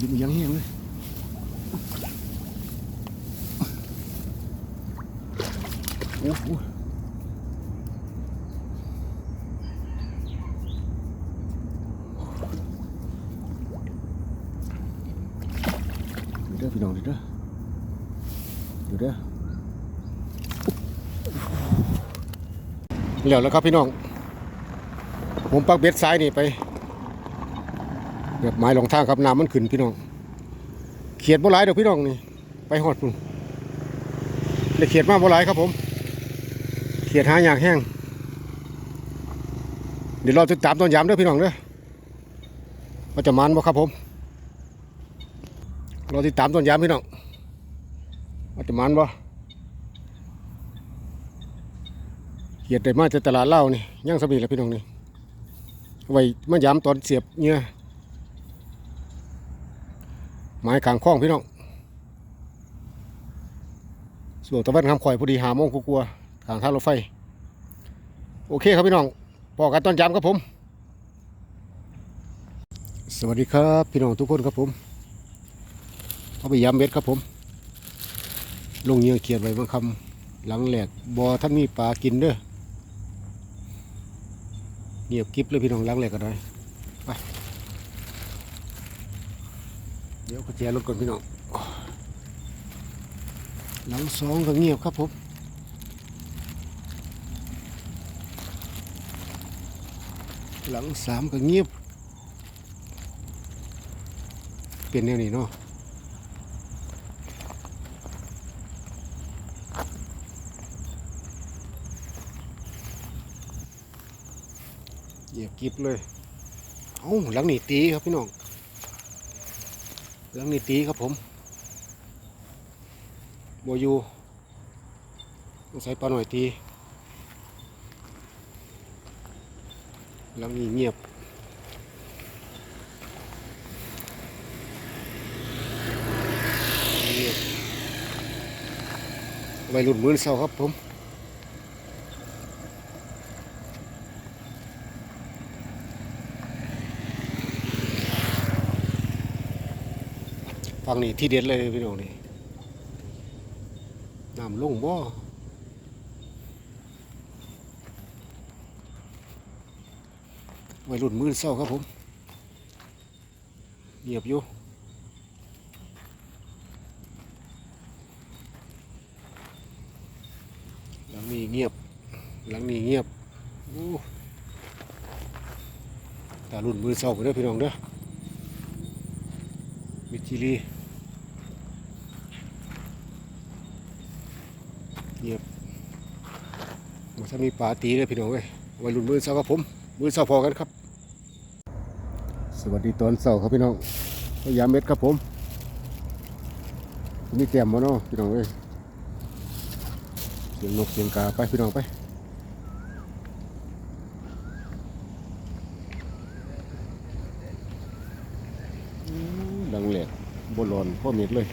ดึงยังแห้งเลยโอ้โหเด้อพี่น้องเด้อเดี๋ยวเด้อแล้วแล้วครับพี่น้อง ผมปักเบ็ดซ้ายนี่ไป แบบไม้ลงทางครับน้ำมันขึ้นพี่น้อง เขียดบ่หลายดอกพี่น้องนี่ ไปหอดปุ่นเลยเขียดมากบ่หลายครับผม เขียดหาอยากแห้ง เดี๋ยวเราจะตามตอนยามเด้วยพี่น้องเด้อว่าจะมันบ่ครับผมเราติดตามตอนยามพี่น้องว่าจะมันบ่เขียดได้มาจากตลาดเหล้านี่ย่างสบีแล้วพี่น้องนี่ไว้มายามตอนเสียบเหงื่อ ไม้ขางคล้องพี่น้องส่วนตะวันคำข่อยพอดีหาโมงกลัวๆทางท่ารถไฟ โอเคครับพี่น้องพอกันตอนยามครับผม สวัสดีครับพี่น้องทุกคนครับผมเอาไปยามเบ็ดครับผม ลงเหยื่อเขียดไว้บางคำหลังแหลกบอท่านมีปลากินเด้อเงียบกิบเลยพี่น้องหล้างแหลกกันได้ไป เดี๋ยวกุญแจรถก่อนพี่น้องหลังสองก็เงียบครับผมหลังสามก็เงียบ เป็นแนวนี้เนาะเงียบกริบเลย เอ้าหลังนี่ตีครับพี่น้อง หลังนี่ตีครับผมโบยูต้องใส่ปลาหน่อยตีหลังนี้เงียบเงียบไว้รุ่นมือเศร้าครับผม ฟังนี่ที่เด็ดเลยพี่น้องนี่น้ำลงบ่วัยรุ่นมือเศร้าครับผมเงียบอยู่หลังนี้เงียบ หลังนี้เงียบโอ้ตารุ่นมือเศร้าไปเด้อพี่น้องเด้อมิจิลี เงียบมาถ้ามีปลาตีเลยพี่น้องเว้ยวัยรุ่นมือเสาครับผม มือเสาพอกันครับ สวัสดีตอนเสาครับพี่น้องพยายามเม็ดครับผมมีแก้มมาเนาะพี่น้องเว้ยเสียงนกเสียงกาไปพี่น้องไปดังแหลกบนหลอนพ่อเม็ดเลย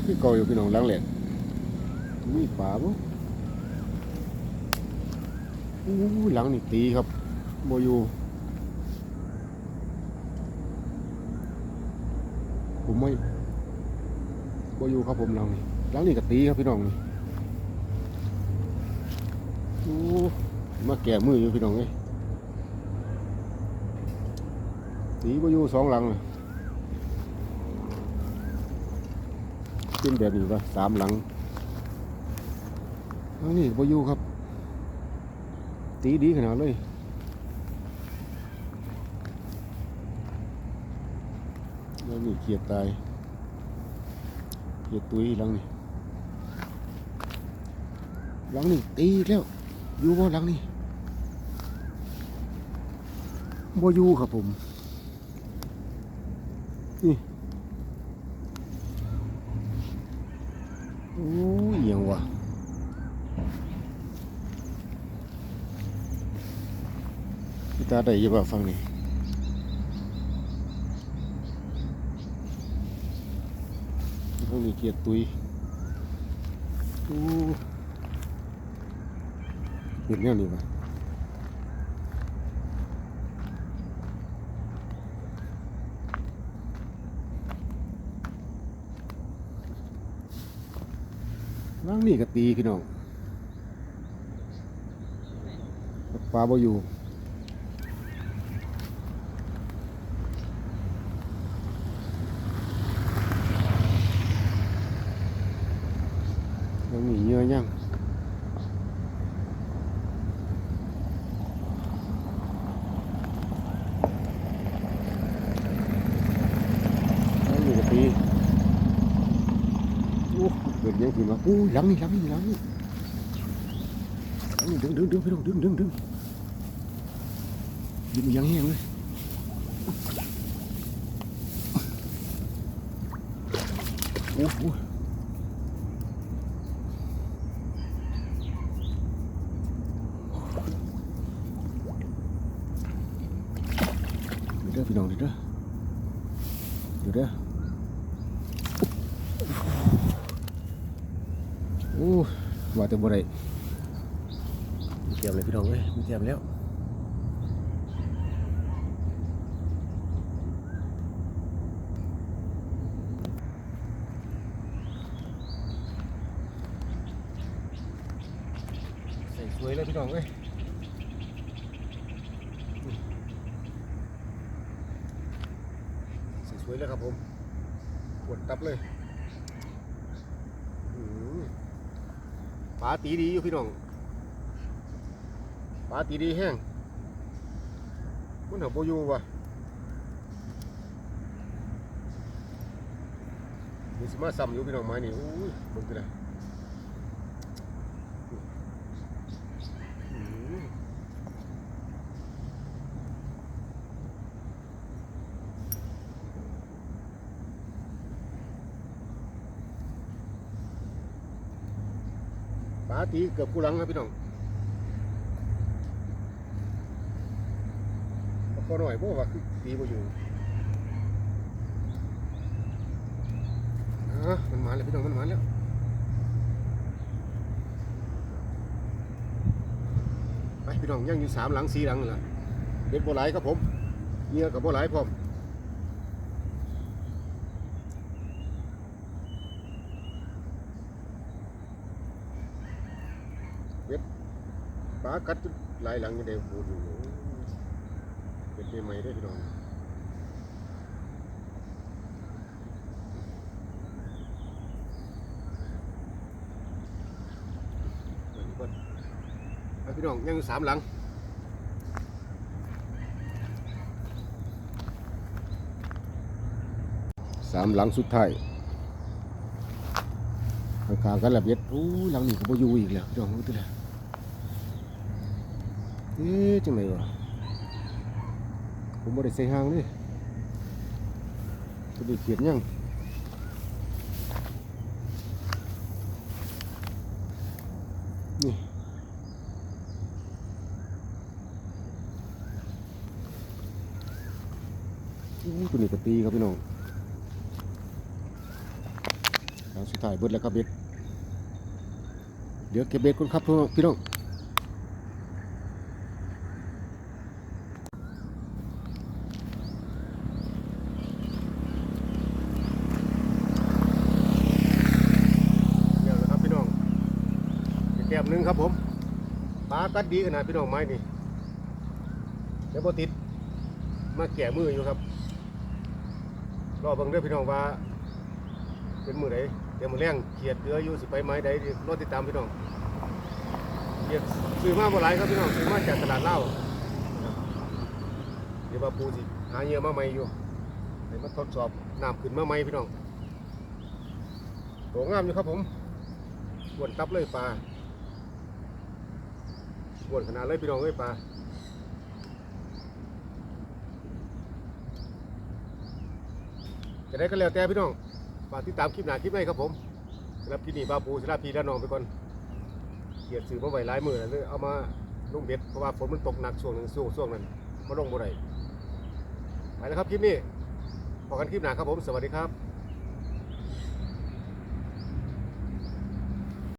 เยอะคือเก่าอยู่พี่น้องดังแหลกมีป่าบ่อู้หลังนี่ตีครับโบอยู่ผมไม่โบอยู่ครับผมหลังนี่หลังนี่ก็ตีครับพี่น้องนี่อู้มาแก่มืออยู่พี่น้องเอ้ยตีก็อยู่สองหลังเลย เป็นแบบนี้ปะสามหลังอันนี้ก็อยู่ครับ ตีดีขนาดเลยแล้วนี่เขียดตายเขียดตุยหลังนี่หลังนี่ตีแล้วอยู่บ่หลังนี่บ่อยู่ครับผมนี่ อ้ยเอียังวะพี่ตาได้อยังบ่ฟังนี่ฟังนี่เกียรตุยอู้เห็นแนวนี้ปะ นี่ก็ตีพี่น้องปลาบ่อยู่ยังมีเยื่อะยังมีก็ตีโอ้เกิดยังขึ้นมาอู้หลังนี่หลังนี่หลังนี่หลังนี่ดึงดึงดึงพี่น้องดึงดึงดึงดึงยังแห้งเลยโอ้โหเดี๋ยวเด้อพี่น้องเดี๋ยวเด้อเดี๋ยวเด้อโอ้ว่า แต่บ่ได้มีเตรียมเลยพี่น้องเอ้ยมีเตรียมแล้วใส่สวยเลยพี่น้องเอ้ยใส่สวยเลยครับผมปวดตับเลยอื้อหือ ปลาตีดีอยู่พี่น้องปลาตีดีแห้งมันหาโบยู่วะมีสมาซ้ำอยู่พี่น้องไม้นี่อุ้ยเบิ่งกันนะอื้อหือ ปลาตีเกือบกูหลังครับพี่น้องพอหน่อยบ่ว่าคือตีบ่อยู่อะมันมาแล้วพี่น้องมันมาแล้วไปพี่น้องยังอยู่สามหลังสี่หลังนั่นแหละเด็ดบ่หลายครับผมเหงื่อกับบ่หลายพร้อมปลากัดหลายหลังอยังได้พูดอยู่เป็นใหม่ได้อพี่น้องเดี๋ยวนี้ก่อนไปพี่น้องยังสามหลังสามหลังสุดท้ายข้างๆกันระเบียดโอ้หลังนี้ก็บ่อยู่อีกแล้วพี่น้องรู้ตัวแล้ว เอ๊ะจังไหนวะผมบ่ได้ใส่หางเลยจะได้เขียนยังนี่ตัวนี้ก็ตีครับพี่น้องครั้งสุดท้ายเบิดแล้วครับเบ็ดเดี๋ยวเก็บเบ็ดก่อนครับพี่น้องเดี๋ยวนะครับพี่น้องอีกแก้มหนึงครับผมปลา กัดดีขนาดพี่น้องไม้นี่เดี๋ยวพอติดมาแก่มืออยู่ครับรอบังเด้อพี่น้องว่า เป็นมือไหนเดี๋ยวมือแรงเขียดเรืออยู่สิไปไม้ใดรถติดตามพี่น้องเขียดซื้อมาบ่หลายครับพี่น้องซื้อมาจากตลาดเหล้าเดี๋ยวว่าปูสิหาเยื่อมาใหม่อยู่เดี๋ยวมาทดสอบน้ำขึ้นมาใหม่พี่น้องโตงามอยู่ครับผมวนตับเลยปลา อ้วนขนาดเลยพี่น้องเอ้ยปลาจะได้ก็แล้วแต่พี่น้องฝากติดตามคลิปหน้าคลิปใหม่ครับผมสำหรับคลินี้บาปูสำหรับพี่และน้องไปก่อนเกียดสื่อมาไวหลายมือแล้วเลยเอามาลงเบ็ดเพราะว่าฝนมันตกหนักช่วงหนึ่งช่วงช่วงนั้นมาลงบ่ได้ไปแล้วครับคลิปนี้พอกันคลิปหน้าครับผม สวัสดีครับ